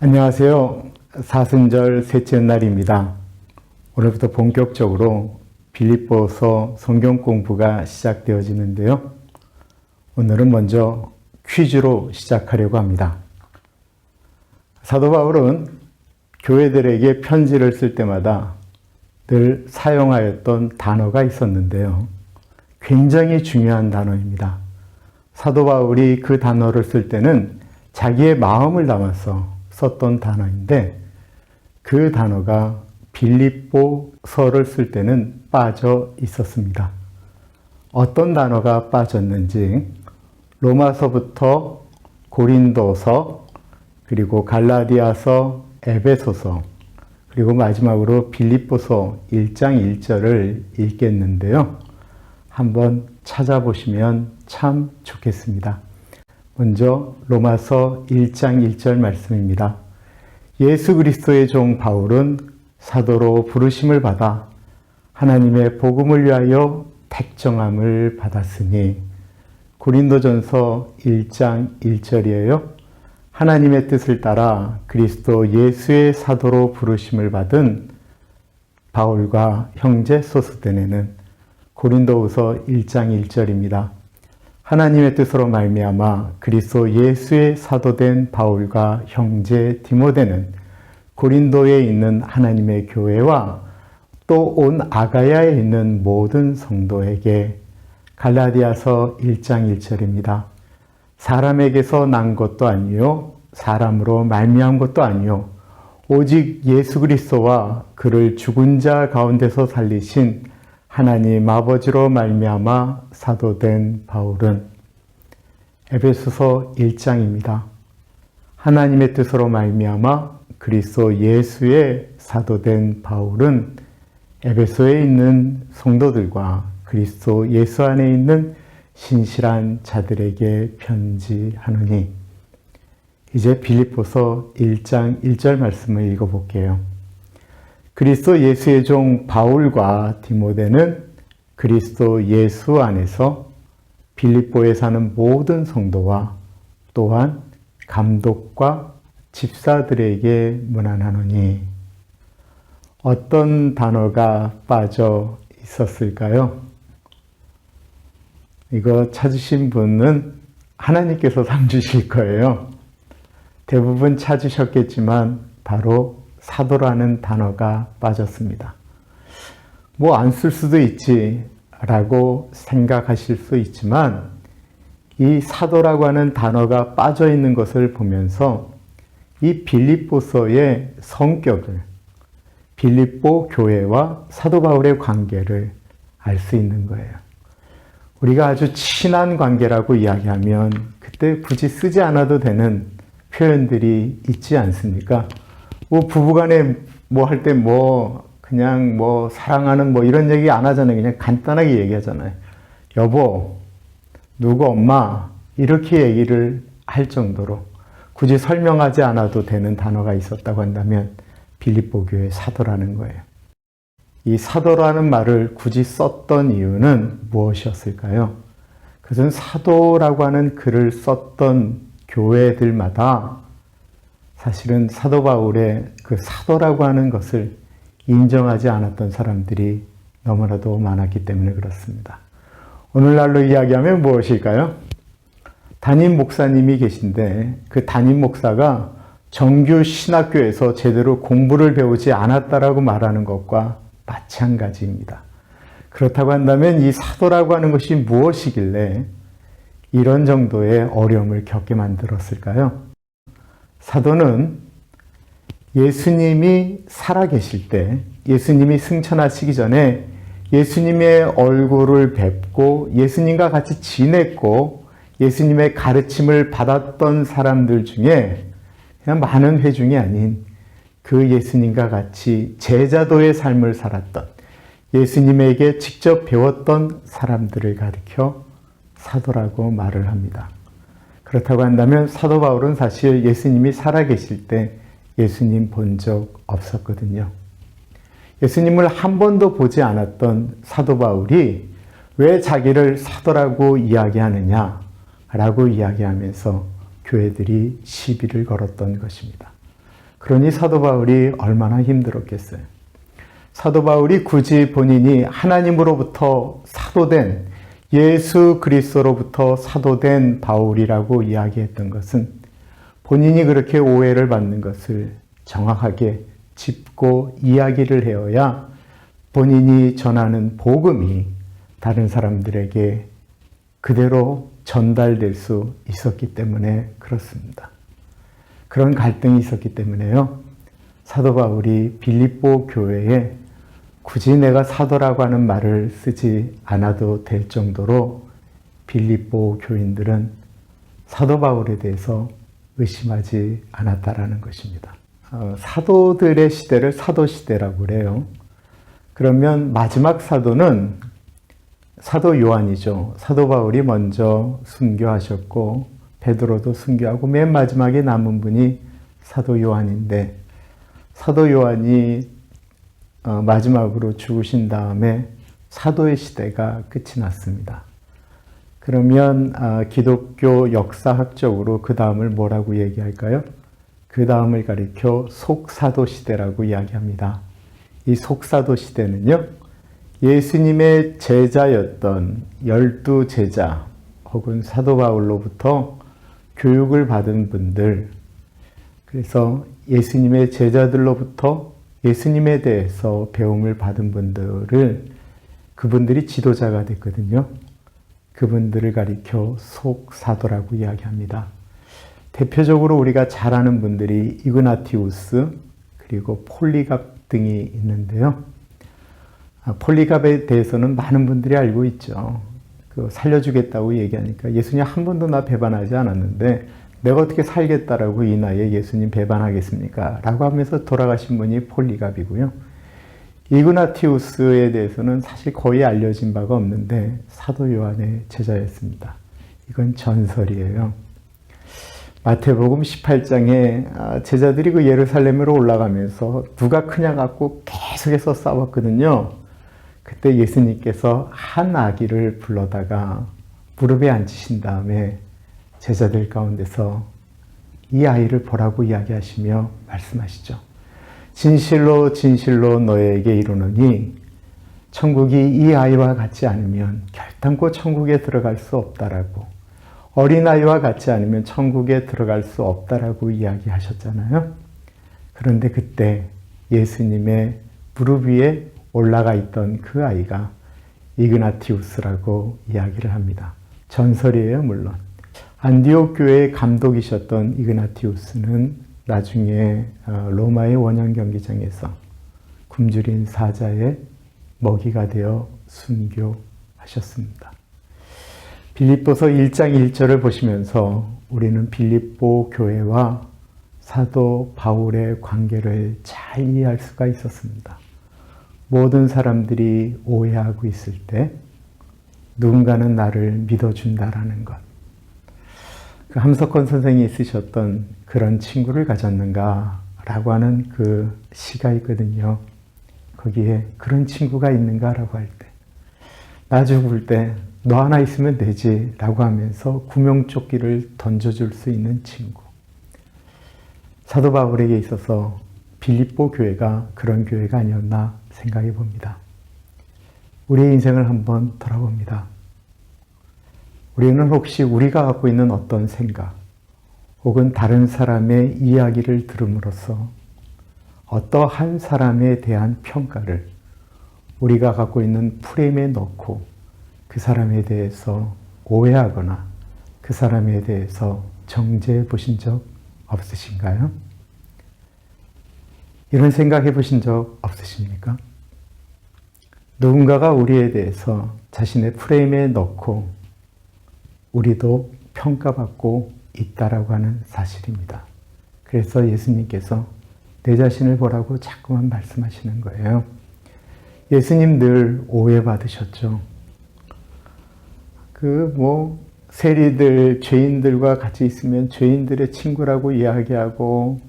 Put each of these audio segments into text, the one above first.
안녕하세요. 사순절 셋째 날입니다. 오늘부터 본격적으로 빌립보서 성경 공부가 시작되어지는데요. 오늘은 먼저 퀴즈로 시작하려고 합니다. 사도 바울은 교회들에게 편지를 쓸 때마다 늘 사용하였던 단어가 있었는데요. 굉장히 중요한 단어입니다. 사도 바울이 그 단어를 쓸 때는 자기의 마음을 담아서 썼던 단어인데 그 단어가 빌립보서를 쓸 때는 빠져 있었습니다. 어떤 단어가 빠졌는지 로마서부터 고린도서 그리고 갈라디아서 에베소서 그리고 마지막으로 빌립보서 1장 1절을 읽겠는데요. 한번 찾아보시면 참 좋겠습니다. 먼저 로마서 1장 1절 말씀입니다. 예수 그리스도의 종 바울은 사도로 부르심을 받아 하나님의 복음을 위하여 택정함을 받았으니 고린도전서 1장 1절이에요. 하나님의 뜻을 따라 그리스도 예수의 사도로 부르심을 받은 바울과 형제 소스데네는 고린도후서 1장 1절입니다. 하나님의 뜻으로 말미암아 그리스도 예수의 사도된 바울과 형제 디모데는 고린도에 있는 하나님의 교회와 또 온 아가야에 있는 모든 성도에게 갈라디아서 1장 1절입니다. 사람에게서 난 것도 아니요 사람으로 말미암은 것도 아니요 오직 예수 그리스도와 그를 죽은 자 가운데서 살리신 하나님 아버지로 말미암아 사도된 바울은 에베소서 1장입니다. 하나님의 뜻으로 말미암아 그리스도 예수의 사도된 바울은 에베소에 있는 성도들과 그리스도 예수 안에 있는 신실한 자들에게 편지하노니 이제 빌립보서 1장 1절 말씀을 읽어볼게요. 그리스도 예수의 종 바울과 디모데는 그리스도 예수 안에서 빌립보에 사는 모든 성도와 또한 감독과 집사들에게 문안하노니 어떤 단어가 빠져 있었을까요? 이거 찾으신 분은 하나님께서 상 주실 거예요. 대부분 찾으셨겠지만 바로 사도라는 단어가 빠졌습니다. 뭐 안 쓸 수도 있지 라고 생각하실 수 있지만 이 사도라고 하는 단어가 빠져 있는 것을 보면서 이 빌립보서의 성격을 빌립보 교회와 사도 바울의 관계를 알 수 있는 거예요. 우리가 아주 친한 관계라고 이야기하면 그때 굳이 쓰지 않아도 되는 표현들이 있지 않습니까? 뭐 부부간에 뭐 할때뭐 그냥 뭐 사랑하는 뭐 이런 얘기 안 하잖아요. 그냥 간단하게 얘기하잖아요. 여보, 누구 엄마 이렇게 얘기를 할 정도로 굳이 설명하지 않아도 되는 단어가 있었다고 한다면 빌립보 교회 사도라는 거예요. 이 사도라는 말을 굳이 썼던 이유는 무엇이었을까요? 그것은 사도라고 하는 글을 썼던 교회들마다 사실은 사도 바울의 그 사도라고 하는 것을 인정하지 않았던 사람들이 너무나도 많았기 때문에 그렇습니다. 오늘날로 이야기하면 무엇일까요? 담임 목사님이 계신데 그 담임 목사가 정규 신학교에서 제대로 공부를 배우지 않았다라고 말하는 것과 마찬가지입니다. 그렇다고 한다면 이 사도라고 하는 것이 무엇이길래 이런 정도의 어려움을 겪게 만들었을까요? 사도는 예수님이 살아계실 때, 예수님이 승천하시기 전에 예수님의 얼굴을 뵙고 예수님과 같이 지냈고 예수님의 가르침을 받았던 사람들 중에 그냥 많은 회중이 아닌 그 예수님과 같이 제자도의 삶을 살았던 예수님에게 직접 배웠던 사람들을 가리켜 사도라고 말을 합니다. 그렇다고 한다면 사도 바울은 사실 예수님이 살아계실 때 예수님 본 적 없었거든요. 예수님을 한 번도 보지 않았던 사도 바울이 왜 자기를 사도라고 이야기하느냐 라고 이야기하면서 교회들이 시비를 걸었던 것입니다. 그러니 사도 바울이 얼마나 힘들었겠어요. 사도 바울이 굳이 본인이 하나님으로부터 사도된 예수 그리스도로부터 사도된 바울이라고 이야기했던 것은 본인이 그렇게 오해를 받는 것을 정확하게 짚고 이야기를 해야 본인이 전하는 복음이 다른 사람들에게 그대로 전달될 수 있었기 때문에 그렇습니다. 그런 갈등이 있었기 때문에요. 사도 바울이 빌립보 교회에 굳이 내가 사도라고 하는 말을 쓰지 않아도 될 정도로 빌립보 교인들은 사도 바울에 대해서 의심하지 않았다라는 것입니다. 어, 사도들의 시대를 사도 시대라고 그래요. 그러면 마지막 사도는 사도 요한이죠. 사도 바울이 먼저 순교하셨고 베드로도 순교하고 맨 마지막에 남은 분이 사도 요한인데 사도 요한이 어, 마지막으로 죽으신 다음에 사도의 시대가 끝이 났습니다. 그러면 아, 기독교 역사학적으로 그 다음을 뭐라고 얘기할까요? 그 다음을 가리켜 속사도 시대라고 이야기합니다. 이 속사도 시대는요, 예수님의 제자였던 열두 제자 혹은 사도 바울로부터 교육을 받은 분들, 그래서 예수님의 제자들로부터 예수님에 대해서 배움을 받은 분들을 그분들이 지도자가 됐거든요. 그분들을 가리켜 속사도라고 이야기합니다. 대표적으로 우리가 잘 아는 분들이 이그나티우스 그리고 폴리갑 등이 있는데요. 아, 폴리갑에 대해서는 많은 분들이 알고 있죠. 그 살려주겠다고 얘기하니까 예수님 한 번도 나 배반하지 않았는데 내가 어떻게 살겠다라고 이 나이에 예수님 배반하겠습니까? 라고 하면서 돌아가신 분이 폴리갑이고요. 이그나티우스에 대해서는 사실 거의 알려진 바가 없는데 사도 요한의 제자였습니다. 이건 전설이에요. 마태복음 18장에 아, 제자들이 그 예루살렘으로 올라가면서 누가 크냐 갖고 계속해서 싸웠거든요. 그때 예수님께서 한 아기를 불러다가 무릎에 앉히신 다음에 제자들 가운데서 이 아이를 보라고 이야기하시며 말씀하시죠. 진실로 진실로 너에게 이르노니 천국이 이 아이와 같지 않으면 결단코 천국에 들어갈 수 없다라고 어린아이와 같지 않으면 천국에 들어갈 수 없다라고 이야기하셨잖아요. 그런데 그때 예수님의 무릎 위에 올라가 있던 그 아이가 이그나티우스라고 이야기를 합니다. 전설이에요, 물론. 안디옥 교회의 감독이셨던 이그나티우스는 나중에 어, 로마의 원형 경기장에서 굶주린 사자의 먹이가 되어 순교하셨습니다. 빌립보서 1장 1절을 보시면서 우리는 빌립보 교회와 사도 바울의 관계를 잘 이해할 수가 있었습니다. 모든 사람들이 오해하고 있을 때 누군가는 나를 믿어준다라는 것. 그 함석권 선생이 쓰셨던 그런 친구를 가졌는가라고 하는 그 시가 있거든요. 거기에 그런 친구가 있는가라고 할 때, 나 죽을 때 너 하나 있으면 되지 라고 하면서 구명조끼를 던져줄 수 있는 친구. 사도 바울에게 있어서 빌립보 교회가 그런 교회가 아니었나 생각해 봅니다. 우리의 인생을 한번 돌아봅니다. 우리는 혹시 우리가 갖고 있는 어떤 생각, 혹은 다른 사람의 이야기를 들음으로써 어떠한 사람에 대한 평가를 우리가 갖고 있는 프레임에 넣고 그 사람에 대해서 오해하거나 그 사람에 대해서 정죄해 보신 적 없으신가요? 이런 생각해 보신 적 없으십니까? 누군가가 우리에 대해서 자신의 프레임에 넣고 우리도 평가받고 있다라고 하는 사실입니다. 그래서 예수님께서 내 자신을 보라고 자꾸만 말씀하시는 거예요. 예수님 늘 오해받으셨죠. 그 뭐 세리들, 죄인들과 같이 있으면 죄인들의 친구라고 이야기하고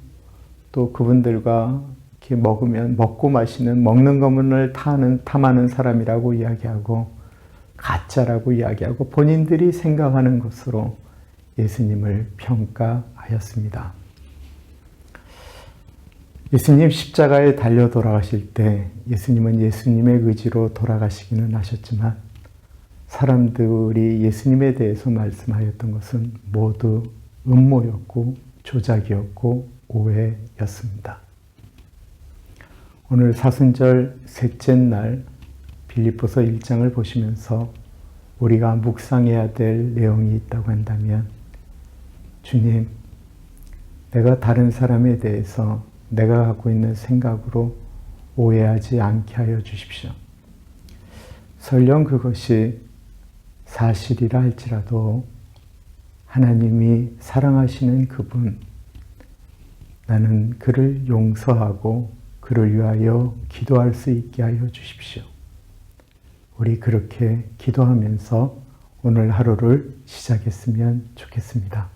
또 그분들과 이렇게 먹으면 먹고 마시는 먹는 타는 탐하는 사람이라고 이야기하고 가짜라고 이야기하고 본인들이 생각하는 것으로 예수님을 평가하였습니다. 예수님 십자가에 달려 돌아가실 때 예수님은 예수님의 의지로 돌아가시기는 하셨지만 사람들이 예수님에 대해서 말씀하였던 것은 모두 음모였고 조작이었고 오해였습니다. 오늘 사순절 셋째 날 빌립보서 1장을 보시면서 우리가 묵상해야 될 내용이 있다고 한다면 주님, 내가 다른 사람에 대해서 내가 갖고 있는 생각으로 오해하지 않게 하여 주십시오. 설령 그것이 사실이라 할지라도 하나님이 사랑하시는 그분, 나는 그를 용서하고 그를 위하여 기도할 수 있게 하여 주십시오. 우리 그렇게 기도하면서 오늘 하루를 시작했으면 좋겠습니다.